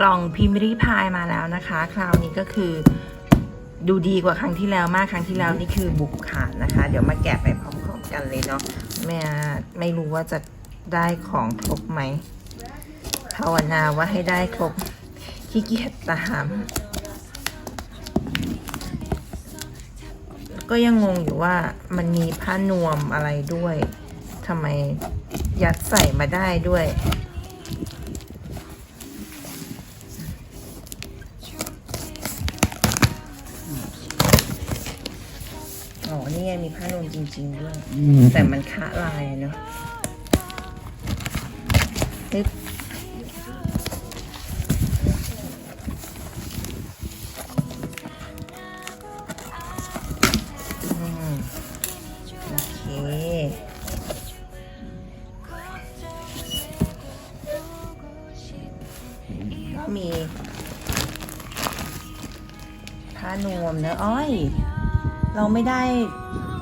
กล่องพิมพ์รีพายมาแล้วนะคะ คราวนี้ก็คือดูดีกว่าครั้งที่แล้วมากครั้งที่แล้วนี่คือบุกขาดนะคะ เดี๋ยวมาแกะไปพร้อมๆกันเลยเนาะแม่ไม่รู้ว่าจะได้ของครบไหมภาวนาว่าให้ได้ครบขี้เกียจตามก็ยังงงอยู่ว่ามันมีผ้านวมอะไรด้วยทำไมยัดใส่มาได้ด้วย มีผ้านวมจริง ๆ ด้วย แต่มันคะลายอะเนาะปึ๊บอืมโอเคก็มีผ้านวมเนอะอ้อย เราไม่ได้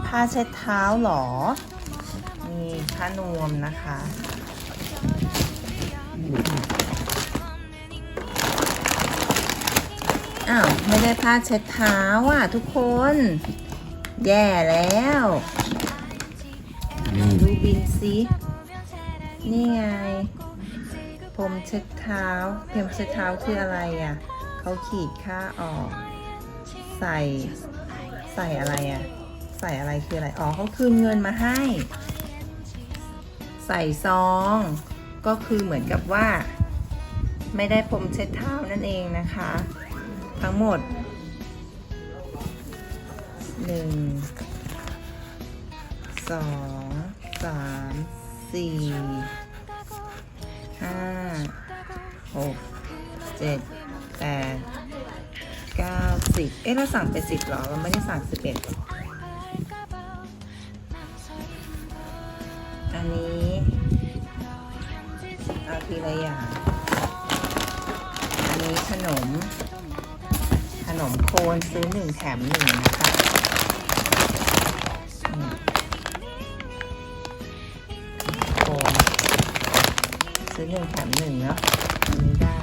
ผ้าเช็ดเท้าหรอ มีผ้านวมนะคะ อ้าว ไม่ได้ผ้าเช็ดเท้าอะทุกคน แย่แล้วดูบินสินี่ไงพรมเช็ดเท้าเพรมเช็ดเท้าคืออะไรอะเขาขีดค่าออก ใส่ใส่อะไรอะ ใส่อะไรคืออะไร อ๋อเขาคืนเงินมาให้ ใส่ซอง ก็คือเหมือนกับว่า ไม่ได้พรมเช็ดเท้านั่นเองนะคะ ทั้งหมดหนึ่งสองสามสี่ห้าหกเจ็ดแปดเก้าสิบเอ๊ะเราสั่งไปสิบหรอ เราไม่ได้สั่งสิบเอ็ด ละอย่างอันนี้ขนม ขนมโคนซื้อหนึ่งแถมหนึ่งนะคะโคนซื้อหนึ่งแถมหนึ่งเนาะอันนี้ได้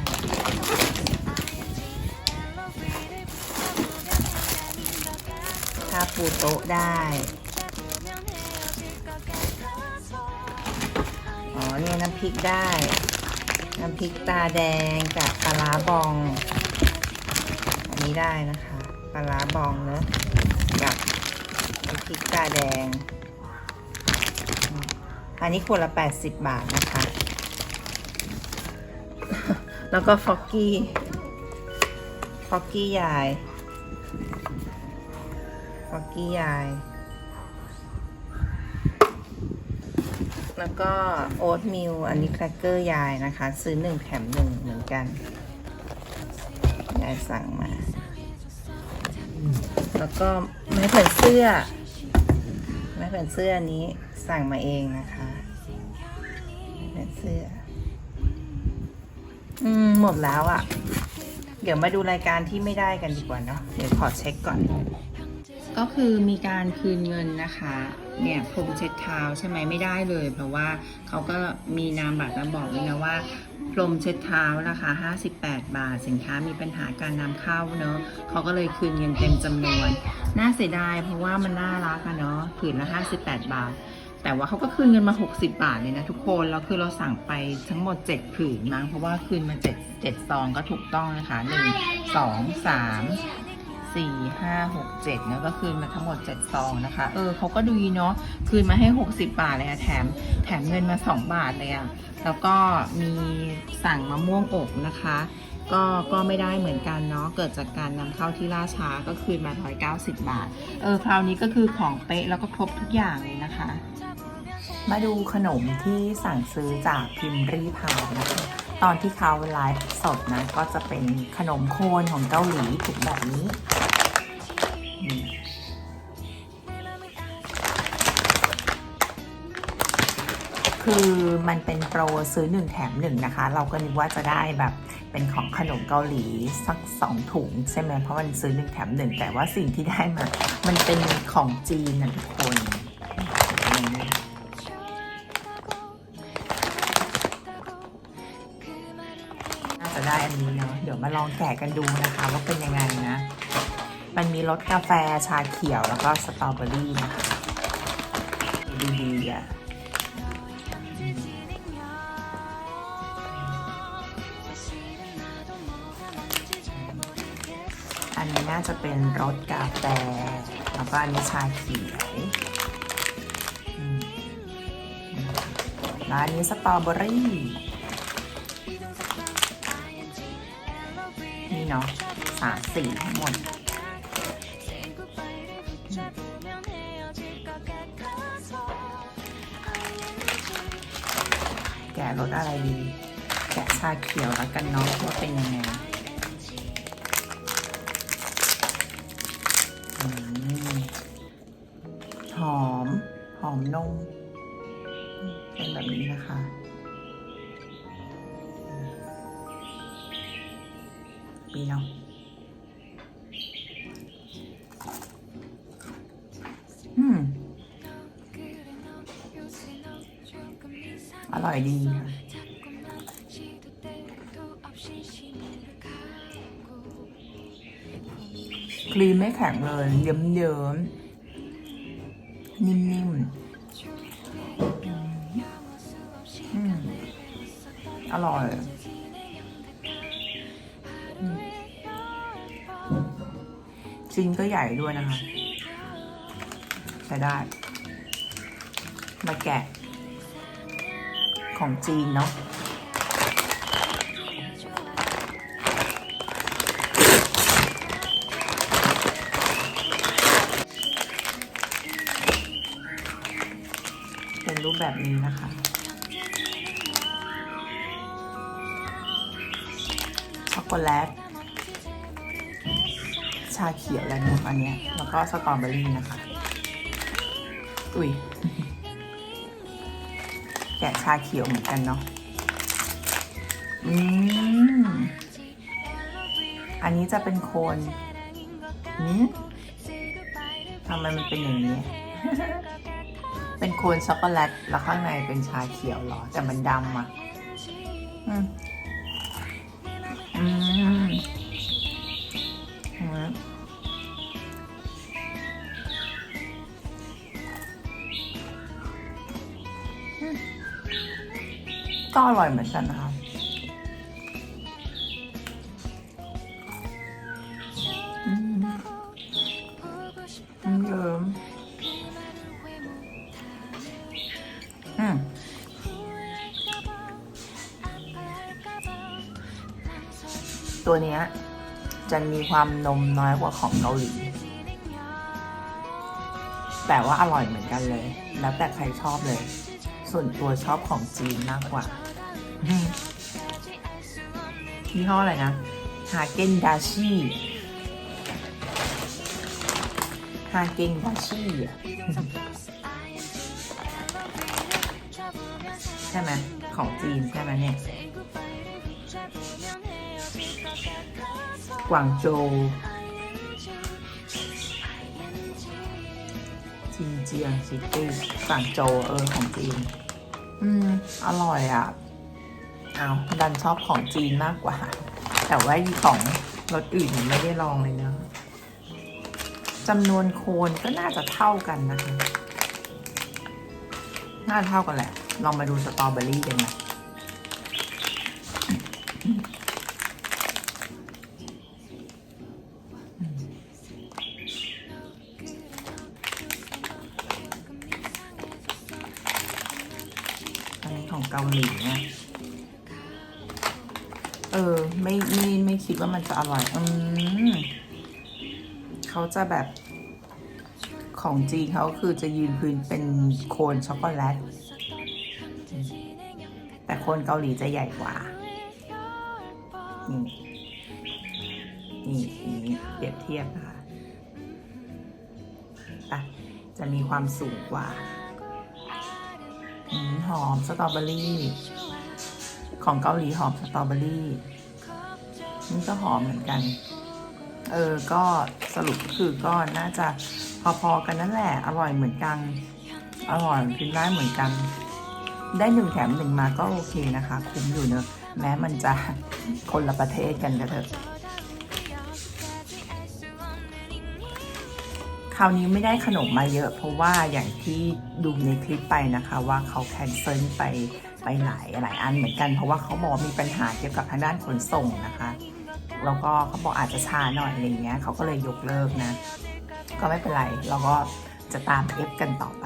ถ้าปูโต๊ะได้อ๋อเนี่ยน้ำพริกได้ น้ำพริกตาแดงกับปลาร้าบอง อันนี้ได้นะคะปลาร้าบองเนอะกับน้ำพริกตาแดง อันนี้คนละ 80 บาทนะคะ แล้วก็ฟอกกี้ฟอกกี้ยายฟอกกี้ยาย แล้วก็โอ๊ตมิลอันนี้แครกเกอร์ยายนะคะ ซื้อหนึ่งแถมหนึ่งเหมือนกัน ยายสั่งมา แล้วก็ไม้แผ่นเสื้อ ไม้แผ่นเสื้ออันนี้สั่งมาเองนะคะไม้แผ่นเสื้อ อืม หมดแล้วอะ่ะ เดี๋ยวมาดูรายการที่ไม่ได้กันดีกว่าเนาะเดี๋ยวขอเช็คก่อน ก็คือมีการคืนเงินนะคะ เนี่ยพรมเช็ดเท้าใช่ไหมไม่ได้เลย เพราะว่าเขาก็มีนามบัตรมาบอกเลยนะว่าพรมเช็ดเท้าราคา 58 บาท สินค้ามีปัญหาการนำเข้าเนอะเขาก็เลยคืนเงินเต็มจำนวน น่าเสียดายเพราะว่ามันน่ารักอะเนาะผืนละ 58 บาท แต่ว่าเขาก็คืนเงินมา 60 บาทเลยนะทุกคน แล้วคือเราสั่งไปทั้งหมด 7 ผืนมั้งเพราะว่าคืนมา 7 7ซองก็ถูกต้องนะคะ 1 2 3 สี่ห้าหกเจ็ดเนี่ยก็คืนมาทั้งหมดเจ็ดซองนะคะ เออเขาก็ดูเนาะคืนมาให้หกสิบบาทเลยอะแถม แถมเงินมาสองบาทเลยอะแล้วก็มีสั่งมะม่วงอบนะคะ ก็ก็ไม่ได้เหมือนกันเนาะเกิดจากการนำเข้าที่ล่าช้าก็คืนมาร้อยเก้าสิบบาท เออคราวนี้ก็คือของเป๊ะแล้วก็ครบทุกอย่างเลยนะคะ มาดูขนมที่สั่งซื้อจากพิมรีพายนะคะตอนที่เขาไลฟ์สดนะก็จะเป็นขนมโคนของเกาหลีถุงแบบนี้ คือมันเป็นโปรซื้อหนึ่งแถมหนึ่งนะคะ เราก็นึกว่าจะได้แบบเป็นของขนมเกาหลีสักสองถุงใช่ไหมเพราะมันซื้อหนึ่งแถมหนึ่งแต่ว่าสิ่งที่ได้มา มันเป็นของจีนนะทุกคนนี่นจะได้อันนี้เนาะเดี๋ยวมาลองแกะกันดูนะคะว่าเป็นยังไงนะ มันมีรสกาแฟชาเขียวแล้วก็สตรอเบอรี่นะคะดูดีอะ อันนี้น่าจะเป็นรสกาแฟแล้วก็อันนี้ชาเขียวแล้วอันนี้สตรอเบอรี่นี่เนาะสามสีทั้งหมดแกะรสอะไรดี แกะชาเขียวแล้วกันเนาะว่าเป็นยังไง นมเป็นแบบนี้นะคะดีเนาะอืมอร่อยดีค่ะครีมไม่แข็งเลย เยิ้มเยิ้มๆนิ่มๆ อร่อยอืมชิ้นก็ใหญ่ด้วยนะคะใช้ได้ มาแกะ ของจีนเนาะเป็นรูปแบบนี้นะคะ แลต ชาเขียวและนมอันเนี้ย แล้วก็สตรอเบอรี่นะคะ อุ้ย แกะชาเขียวเหมือนกันเนาะ อืม อันนี้จะเป็นโคนอืมทำไมมันเป็นอย่างนี้ เป็นโคนช็อกโกแลต แล้วข้างในเป็นชาเขียวหรอ แต่มันดำอะ อืม ก็อร่อยเหมือนกันนะคะเยิ้มอืมตัวเนี้ยจะมีความนมน้อยกว่าของเกาหลี แต่ว่าอร่อยเหมือนกันเลย แล้วแต่ใครชอบเลย ส่วนตัวชอบของจีนมากกว่า ยี่ห้ออะไรนะฮาเกนดาชิฮาเกนดาชิอะใช่ไหมของจีนใช่ไหมเนี่ยกวางโจวจินเจียงซิตี้กวางโจวเออของจีน อืม อร่อยอะ เอาดันชอบของจีนมากกว่า แต่ว่าของรสอื่นไม่ได้ลองเลยนะจำนวนโคนก็น่าจะเท่ากันนะคะ น่าจะเท่ากันแหละ ลองมาดูสตรอเบอรี่กันนะ เออ ไม่ไม่ไม่คิดว่ามันจะอร่อย อืมเขาจะแบบของจีนเขาคือจะยืนพื้นเป็นโคนช็อกโกแลต แต่โคนเกาหลีจะใหญ่กว่า นี่นี่นี่เปรียบเทียบนะคะอะจะมีความสูงกว่าหอมสตรอเบอรี่ ของเกาหลีหอมสตรอเบอรี่นี่ก็หอมเหมือนกัน เออ ก็สรุปคือก็น่าจะพอๆกันนั่นแหละ อร่อยเหมือนกัน อร่อยกินได้เหมือนกัน ได้หนึ่งแถมหนึ่งมาก็โอเคนะคะ คุ้มอยู่เนอะแม้มันจะคนละประเทศกันก็เถอะคราวนี้ไม่ได้ขนมมาเยอะ เพราะว่าอย่างที่ดูในคลิปไปนะคะว่าเขาแคนเซิลไป ไปหลายหลายอันเหมือนกัน เพราะว่าเขาบอกมีปัญหาเกี่ยวกับทางด้านขนส่งนะคะแล้วก็เขาบอกอาจจะช้าหน่อยอะไรเงี้ยเขาก็เลยยกเลิกนะ ก็ไม่เป็นไรเราก็จะตามเอฟกันต่อไป